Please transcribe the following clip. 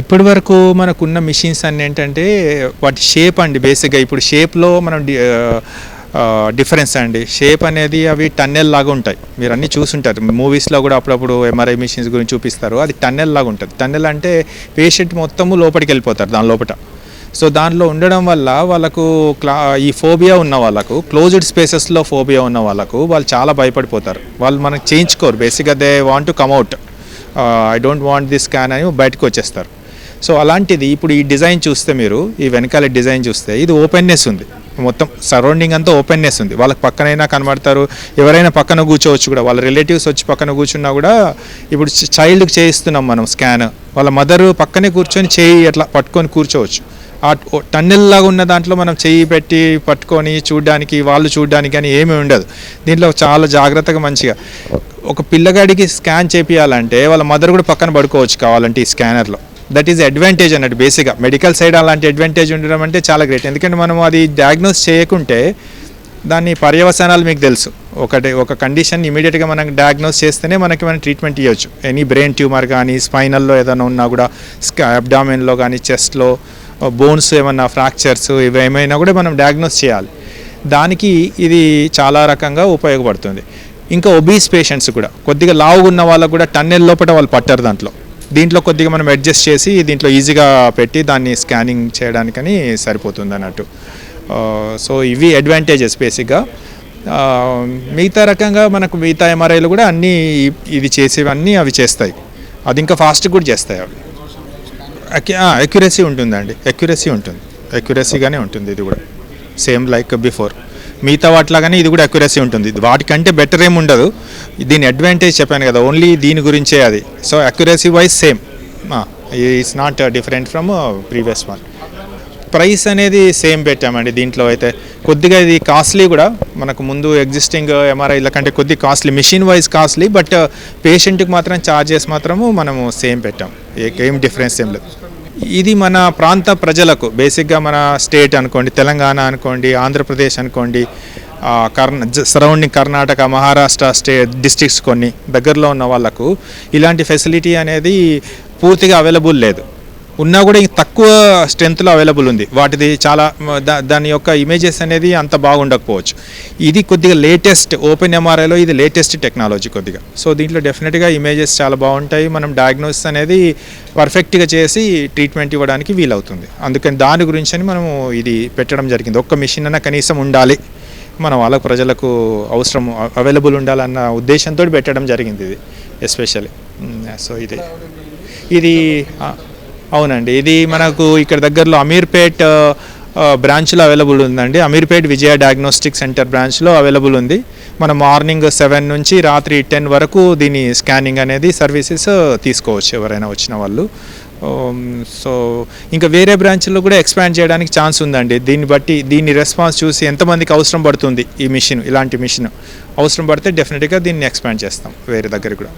ఇప్పటి వరకు మనకున్న మిషన్స్ అన్ని ఏంటంటే వాటి షేప్ అండి బేసిక్గా ఇప్పుడు షేప్లో మనం డిఫరెన్స్ అండి. షేప్ అనేది అవి టన్నెల్ లాగా ఉంటాయి. మీరు అన్నీ చూసుంటారు. మూవీస్లో కూడా అప్పుడప్పుడు ఎంఆర్ఐ మిషన్స్ గురించి చూపిస్తారు. అది టన్నెల్ లాగా ఉంటుంది. టన్నెల్ అంటే పేషెంట్ మొత్తము లోపలికి వెళ్ళిపోతారు దాని లోపల సో దానిలో ఉండడం వల్ల వాళ్ళకు క్లా ఈ ఫోబియా ఉన్న వాళ్ళకు క్లోజ్డ్ స్పేసెస్లో ఫోబియా ఉన్న వాళ్ళకు వాళ్ళు చాలా భయపడిపోతారు. వాళ్ళు మనకు చేయించుకోరు. బేసిక్గా they want to come out I don't want this scan అని బయటకు వచ్చేస్తారు. సో అలాంటిది ఇప్పుడు ఈ డిజైన్ చూస్తే మీరు ఈ వెనకాల డిజైన్ చూస్తే ఇది ఓపెన్నెస్ ఉంది. మొత్తం సరౌండింగ్ అంతా ఓపెన్నెస్ ఉంది. వాళ్ళకి పక్కనైనా కనబడతారు. ఎవరైనా పక్కన కూర్చోవచ్చు కూడా. వాళ్ళ రిలేటివ్స్ వచ్చి పక్కన కూర్చున్నా కూడా ఇప్పుడు చైల్డ్కి చేయిస్తున్నాం మనం స్కాన్ వాళ్ళ మదర్ పక్కనే కూర్చొని చేయి అట్లా పట్టుకొని కూర్చోవచ్చు. ఆ టన్నెల్లాగా ఉన్న దాంట్లో మనం చెయ్యి పెట్టి పట్టుకొని చూడడానికి వాళ్ళు చూడడానికి అని ఏమీ ఉండదు. దీంట్లో చాలా జాగ్రత్తగా మంచిగా ఒక పిల్లగాడికి స్కాన్ చేపియాలంటే వాళ్ళ మదర్ కూడా పక్కన పడుకోవచ్చు కావాలంటే ఈ స్కానర్లో దట్ ఈజ్ అడ్వాంటేజ్ అన్నట్టు బేసిక్గా మెడికల్ సైడ్ అలాంటి అడ్వాంటేజ్ ఉండడం అంటే చాలా గ్రేట్ ఎందుకంటే మనం అది డయాగ్నోస్ చేయకుంటే దాని పర్యవసానాలు మీకు తెలుసు. ఒకటి ఒక కండిషన్ ఇమీడియట్గా మనం డయాగ్నోస్ చేస్తేనే మనకి మనం ట్రీట్మెంట్ ఇవ్వచ్చు ఎనీ బ్రెయిన్ ట్యూమర్ కానీ స్పైనల్లో ఏదైనా ఉన్నా కూడా అబ్డామిన్లో కానీ చెస్ట్లో బోన్స్ ఏమన్నా ఫ్రాక్చర్స్ ఇవి ఏమైనా కూడా మనం డయాగ్నోస్ చేయాలి. దానికి ఇది చాలా రకంగా ఉపయోగపడుతుంది. ఇంకా ఒబీస్ పేషెంట్స్ కూడా కొద్దిగా లావుగా ఉన్న వాళ్ళకు కూడా టన్నెల్ లోపల వాళ్ళు పట్టారు దాంట్లో. దీంట్లో కొద్దిగా మనం అడ్జస్ట్ చేసి దీంట్లో ఈజీగా పెట్టి దాన్ని స్కానింగ్ చేయడానికని సరిపోతుంది అన్నట్టు సో ఇవి అడ్వాంటేజెస్ బేసిక్గా మిగతా రకంగా మనకు మిగతా ఎంఆర్ఐలు కూడా అన్నీ ఇది చేసేవన్నీ అవి చేస్తాయి. అది ఇంకా ఫాస్ట్ కూడా చేస్తాయి అవి. అక్యురసీ ఉంటుందండి. అక్యురసీ ఉంటుంది. అక్యురసీగానే ఉంటుంది ఇది కూడా. సేమ్ లైక్ బిఫోర్ మిగతా వాటిలాగానే ఇది కూడా అక్యురసీ ఉంటుంది. వాటికంటే బెటర్ ఏమి ఉండదు. దీని అడ్వాంటేజ్ చెప్పాను కదా ఓన్లీ దీని గురించే అది. So accuracy wise same is not different from previous one price అనేది సేమ్ పెట్టామండి దీంట్లో అయితే. కొద్దిగా ఇది కాస్ట్లీ కూడా. మనకు ముందు ఎగ్జిస్టింగ్ ఎంఆర్ఐల uh, కంటే కొద్ది costly machine wise costly but పేషెంట్కి మాత్రం ఛార్జెస్ మాత్రము మనము సేమ్ పెట్టాం. ఏం డిఫరెన్స్ ఏం లేదు. ఇది మన ప్రాంత ప్రజలకు బేసిక్గా మన స్టేట్ అనుకోండి తెలంగాణ అనుకోండి ఆంధ్రప్రదేశ్ అనుకోండి కర్ణ surrounding Karnataka Maharashtra state districts కొన్ని దగ్గరలో ఉన్న వాళ్ళకు ఇలాంటి ఫెసిలిటీ అనేది పూర్తిగా అవైలబుల్ లేదు. ఉన్నా కూడా తక్కువ స్ట్రెంత్లో అవైలబుల్ ఉంది. వాటిది చాలా దా దాని యొక్క ఇమేజెస్ అనేది అంత బాగుండకపోవచ్చు. ఇది కొద్దిగా లేటెస్ట్ ఓపెన్ ఎంఆర్ఐలో ఇది లేటెస్ట్ టెక్నాలజీ కొద్దిగా. సో దీంట్లో డెఫినెట్గా ఇమేజెస్ చాలా బాగుంటాయి. మనం డయాగ్నోసిస్ అనేది పర్ఫెక్ట్గా చేసి ట్రీట్మెంట్ ఇవ్వడానికి వీలవుతుంది. అందుకని దాని గురించి అని మనము ఇది పెట్టడం జరిగింది. ఒక్క మిషన్ అన్న కనీసం ఉండాలి. మన వాళ్ళ ప్రజలకు అవసరం అవైలబుల్ ఉండాలన్న ఉద్దేశంతో పెట్టడం జరిగింది ఇది ఎస్పెషల్లీ. సో ఇది. ఇది అవునండి. ఇది మనకు ఇక్కడ దగ్గరలో అమీర్పేట్ బ్రాంచ్లో అవైలబుల్ ఉందండి. అమీర్పేట్ విజయ డయాగ్నోస్టిక్ సెంటర్ బ్రాంచ్లో అవైలబుల్ ఉంది. మనం మార్నింగ్ సెవెన్ నుంచి రాత్రి టెన్ వరకు దీని స్కానింగ్ అనేది సర్వీసెస్ తీసుకోవచ్చు ఎవరైనా వచ్చిన వాళ్ళు. సో ఇంకా వేరే బ్రాంచ్లో కూడా ఎక్స్పాండ్ చేయడానికి ఛాన్స్ ఉందండి. దీన్ని బట్టి దీని రెస్పాన్స్ చూసి ఎంతమందికి అవసరం పడుతుంది ఈ మిషన్ ఇలాంటి మిషన్? అవసరం పడితే డెఫినెట్గా దీన్ని ఎక్స్పాండ్ చేస్తాం వేరే దగ్గర కూడా.